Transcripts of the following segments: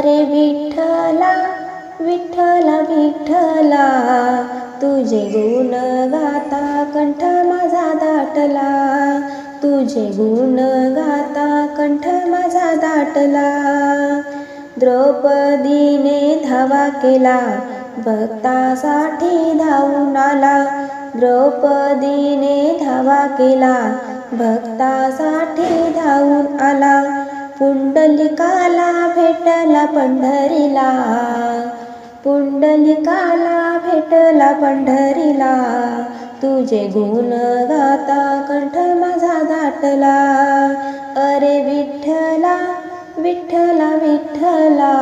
अरे विठ्ठला विठ्ठला विठ्ठला तुझे गुण गाता कंठ माझा दाटला. तुझे गुण गाता कंठ माझा दाटला. द्रौपदीने धावा केला भक्तासाठी धावून आला. द्रौपदीने धावा केला भक्तासाठी धावून आला. पुंडलिकाला भेटला पंढरीला. पुंडलिकाला भेटला पंढरीला. तुझे गुण गाता कंठ माझा दाटला अरे विठ्ठला विठ्ठला विठ्ठला.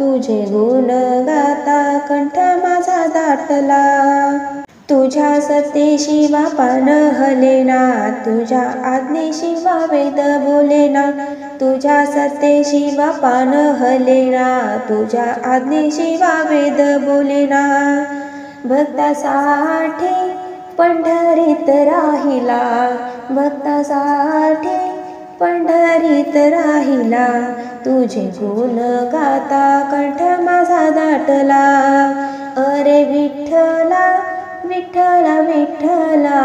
तुझे गुण गाता कंठ माझा दाटला तुझ्या सत्तेशिवा पान हलेना. तुझ्या आज्ञेशिवा वेद बोलेना. तुझ्या सत्तेशिवा पान हलेना तुझ्या आज्ञेशिवा वेद बोलेना. भक्तासाठी पंढरीत राहिला भक्तासाठी पंढरीत राहिला. तुझे गुण गाता कंठ माझा दाटला. अरे विठ्ठल विठ्ठला विठ्ठला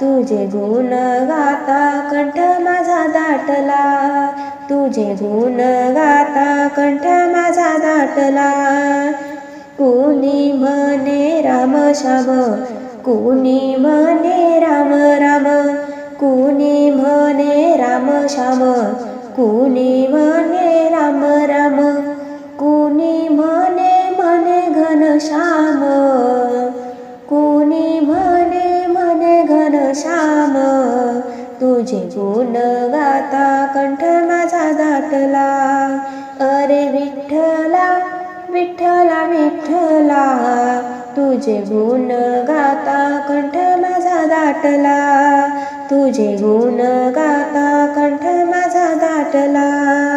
तुझे गुण गाता कंठ माझा दाटला. तुझे गुण गाता कंठ माझा दाटला. कुणी म्हणे राम श्याम कुणी म्हणे राम राम कुणी म्हणे राम श्याम कुणी म्हणे राम राम कुणी म्हणे म्हणे घनश्याम तुझे गुण गाता कंठ माझा दाटला अरे विठ्ठला विठ्ठला विठ्ठला तुझे गुण गाता कंठ माझा दाटला तुझे गुण गाता कंठ माझा दाटला